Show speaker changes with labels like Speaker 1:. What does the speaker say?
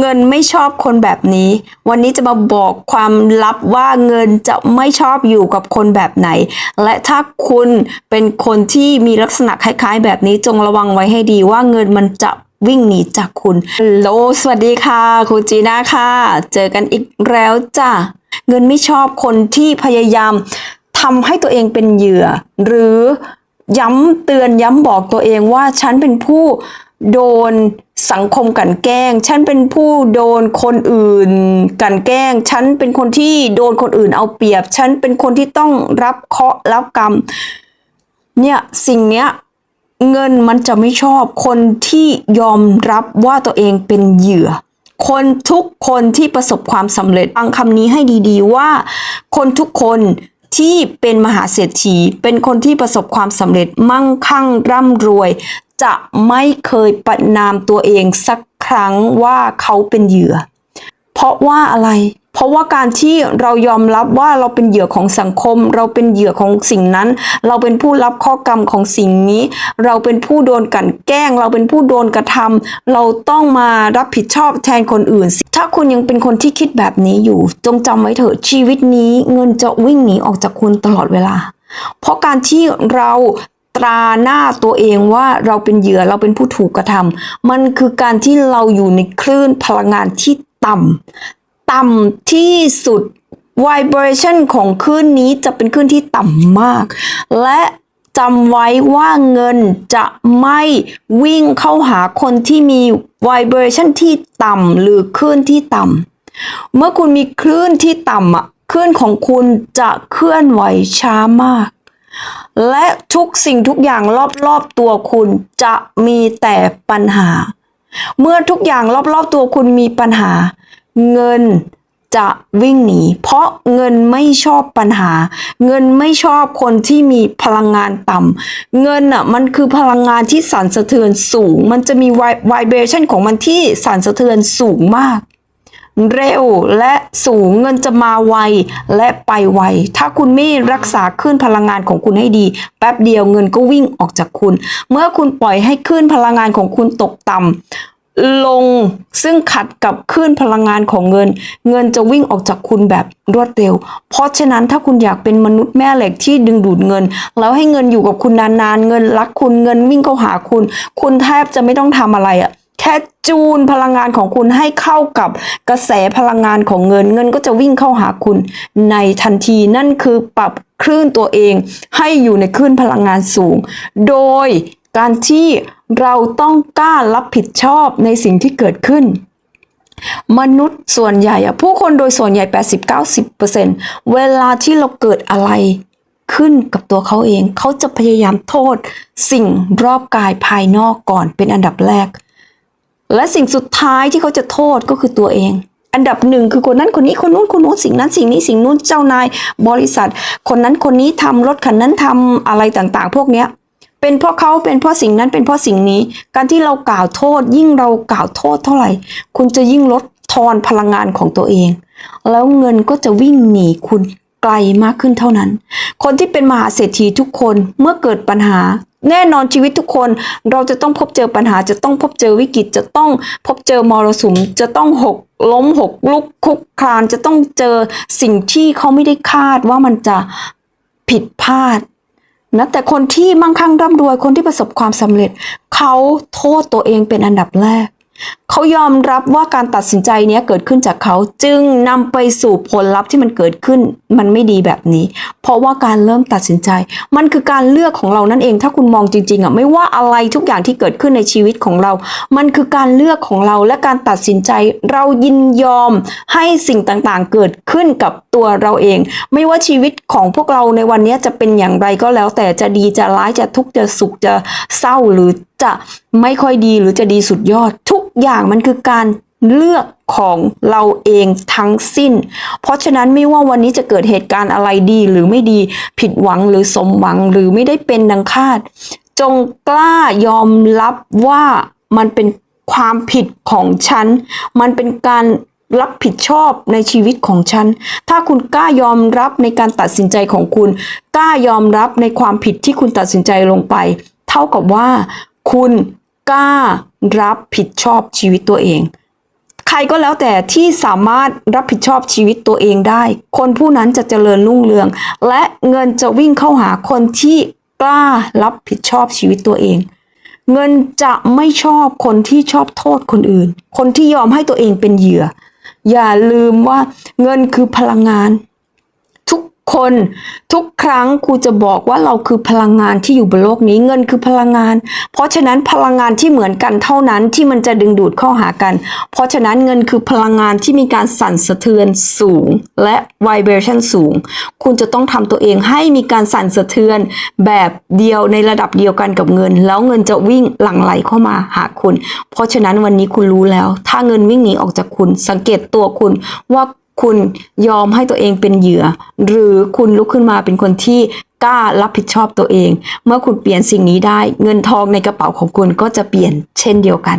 Speaker 1: เงินไม่ชอบคนแบบนี้ วันนี้จะมาบอกความลับว่าเงินจะไม่ชอบอยู่กับคนแบบไหน และถ้าคุณเป็นคนที่มีลักษณะคล้ายๆ แบบนี้จงระวังไว้ให้ดีว่าเงินมันจะวิ่งหนีจากคุณฮัลโหลสวัสดีค่ะคุณจีน่าค่ะ เจอกันอีกแล้วจ้ะ เงินไม่ชอบคนที่พยายามทำให้ตัวเองเป็นเหยื่อ หรือย้ำเตือนย้ำบอกตัวเองว่าฉันเป็นผู้โดน สังคมกันแกล้ง ฉันเป็นผู้โดนคนอื่นกันแกล้ง ฉันเป็นคนที่โดนคนอื่นเอาเปรียบ ฉันเป็นคนที่ต้องรับเคราะห์รับกรรม เนี่ยสิ่งเนี้ยเงินมันจะไม่ชอบคนที่ยอมรับว่าตัวเองเป็นเหยื่อ คนทุกคนที่ประสบความสำเร็จฟังคำนี้ให้ดีๆว่า คนทุกคนที่เป็นมหาเศรษฐีเป็นคนที่ประสบความสำเร็จมั่งคั่งร่ำรวย จะไม่เคยประนามตัวเองสักครั้งว่าเขาเป็นเหยื่อ เพราะว่าอะไร เพราะว่าการที่เรายอมรับว่าเราเป็นเหยื่อของสังคม เราเป็นเหยื่อของสิ่งนั้น เราเป็นผู้รับข้อกรรมของสิ่งนี้ เราเป็นผู้โดนกันแกล้ง เราเป็นผู้โดนกระทำเราต้องมารับผิดชอบแทนคนอื่น ถ้าคุณยังเป็นคนที่คิดแบบนี้อยู่ จงจำไว้เถอะชีวิตนี้เงินจะวิ่งหนีออกจากคุณตลอดเวลาเพราะการที่เรา ตราหน้าตัวเองว่าเราเป็นเหยื่อเราเป็นผู้ถูกกระทำมันคือการที่เราอยู่ในคลื่นพลังงานที่ต่ำต่ำที่สุด vibration ของคลื่นนี้จะเป็นคลื่นที่ต่ำมาก และจำไว้ว่าเงินจะไม่วิ่งเข้าหาคนที่มี vibration ที่ต่ำหรือคลื่นที่ต่ำเมื่อคุณมีคลื่นที่ต่ำอะคลื่นของคุณจะเคลื่อนไหวช้ามาก และทุกสิ่งทุกอย่างรอบๆตัวคุณจะมีแต่ปัญหา เมื่อทุกอย่างรอบๆตัวคุณมีปัญหา เงินจะวิ่งหนี เพราะเงินไม่ชอบปัญหา เงินไม่ชอบคนที่มีพลังงานต่ำเงินอะมันคือพลังงานที่สั่นสะเทือนสูง มันจะมี vibration ของมันที่สั่นสะเทือนสูงมาก เร็วและสูงเงินจะมาไวและไปไว ถ้าคุณไม่รักษาขึ้นพลังงานของคุณให้ดี แป๊บเดียวเงินก็วิ่งออกจากคุณ เมื่อคุณปล่อยให้ขึ้นพลังงานของคุณตกต่ำลงซึ่งขัดกับขึ้นพลังงานของเงิน เงินจะวิ่งออกจากคุณแบบรวดเร็ว เพราะฉะนั้นถ้าคุณอยากเป็นมนุษย์แม่เหล็กที่ดึงดูดเงิน แล้วให้เงินอยู่กับคุณนานๆ เงินรักคุณเงินวิ่งเข้าหาคุณ คุณแทบจะไม่ต้องทำอะไรอะ แค่จูนพลังงานของคุณให้เข้ากับกระแสพลังงานของเงิน เงินก็จะวิ่งเข้าหาคุณในทันทีนั่นคือปรับคลื่นตัวเองให้อยู่ในคลื่นพลังงานสูง โดยการที่เราต้องกล้ารับผิดชอบในสิ่งที่เกิดขึ้น มนุษย์ส่วนใหญ่ผู้คนโดยส่วนใหญ่ 80-90%เวลาที่เราเกิดอะไรขึ้นกับตัวเขาเอง เขาจะพยายามโทษสิ่งรอบกายภายนอกก่อนเป็นอันดับแรก และสิ่งสุดท้ายที่เขาจะโทษก็คือตัวเอง อันดับหนึ่งคือคนนั้นคนนี้คนนู้นคนนู้นสิ่งนั้นสิ่งนี้สิ่งนู้นเจ้านายบริษัท คนนั้นคนนี้ทำรถคันนั้นทำอะไรต่างๆ พวกเนี้ยเป็นเพราะเขาเป็นเพราะสิ่งนั้นเป็นเพราะสิ่งนี้ การที่เรากล่าวโทษ ยิ่งเรากล่าวโทษเท่าไหร่ คุณจะยิ่งลดทอนพลังงานของตัวเอง แล้วเงินก็จะวิ่งหนีคุณไกลมากขึ้นเท่านั้น คนที่เป็นมหาเศรษฐีทุกคนเมื่อเกิดปัญหา แน่นอนชีวิตทุกคนเราจะต้องพบเจอปัญหา จะต้องพบเจอวิกฤต จะต้องพบเจอมรสุม จะต้องหกล้มหกลุกคุกคลานจะต้องเจอสิ่งที่เขาไม่ได้คาดว่ามันจะผิดพลาดนะแต่คนที่มั่งคั่งร่ำรวยคนที่ประสบความสำเร็จ เขาโทษตัวเองเป็นอันดับแรก เขายอมรับว่าการตัดสินใจเนี้ยเกิดขึ้นจากเขาจึงนำไปสู่ผลลัพธ์ที่มันเกิดขึ้นมันไม่ดีแบบนี้ เพราะว่าการเริ่มตัดสินใจ มันคือการเลือกของเรานั่นเอง ถ้าคุณมองจริงๆอะไม่ว่าอะไรทุกอย่างที่เกิดขึ้นในชีวิตของเรา มันคือการเลือกของเราและการตัดสินใจ เรายินยอมให้สิ่งต่างๆ เกิดขึ้นกับตัวเราเอง ไม่ว่าชีวิตของพวกเราในวันนี้จะเป็นอย่างไรก็แล้ว แต่จะดีจะร้ายจะทุกข์จะสุขจะเศร้าหรือจะไม่ค่อยดีหรือจะดีสุดยอดทุกอย่างมันคือการเลือกของเราเองทั้งสิ้น เพราะฉะนั้นไม่ว่าวันนี้จะเกิดเหตุการณ์อะไรดีหรือไม่ดีผิดหวังหรือสมหวังหรือไม่ได้เป็นดังคาด จงกล้ายอมรับว่ามันเป็นความผิดของฉัน มันเป็นการรับผิดชอบในชีวิตของฉัน ถ้าคุณกล้ายอมรับในการตัดสินใจของคุณ กล้ายอมรับในความผิดที่คุณตัดสินใจลงไป เท่ากับว่าคุณ กล้ารับผิดชอบชีวิตตัวเอง ใครก็แล้วแต่ที่สามารถรับผิดชอบชีวิตตัวเองได้ คนผู้นั้นจะเจริญรุ่งเรือง และเงินจะวิ่งเข้าหาคนที่กล้ารับผิดชอบชีวิตตัวเอง เงินจะไม่ชอบคนที่ชอบโทษคนอื่น คนที่ยอมให้ตัวเองเป็นเหยื่อ อย่าลืมว่าเงินคือพลังงาน คนทุกครั้งครูจะบอกว่าเราคือพลังงานที่อยู่บนโลกนี้เงินคือพลังงาน เพราะฉะนั้นพลังงานที่เหมือนกันเท่านั้นที่มันจะดึงดูดเข้าหากัน เพราะฉะนั้นเงินคือพลังงานที่มีการสั่นสะเทือนสูง และ vibration สูง คุณจะต้องทำตัวเองให้มีการสั่นสะเทือนแบบเดียวในระดับเดียวกันกับเงิน แล้วเงินจะวิ่งหลั่งไหลเข้ามาหาคุณ เพราะฉะนั้นวันนี้คุณรู้แล้ว ถ้าเงินวิ่งหนีออกจากคุณ สังเกตตัวคุณว่า คุณยอมให้ตัวเองเป็นเหยื่อ หรือคุณลุกขึ้นมาเป็นคนที่กล้ารับผิดชอบตัวเอง เมื่อคุณเปลี่ยนสิ่งนี้ได้เงินทองในกระเป๋าของคุณก็จะเปลี่ยนเช่นเดียวกัน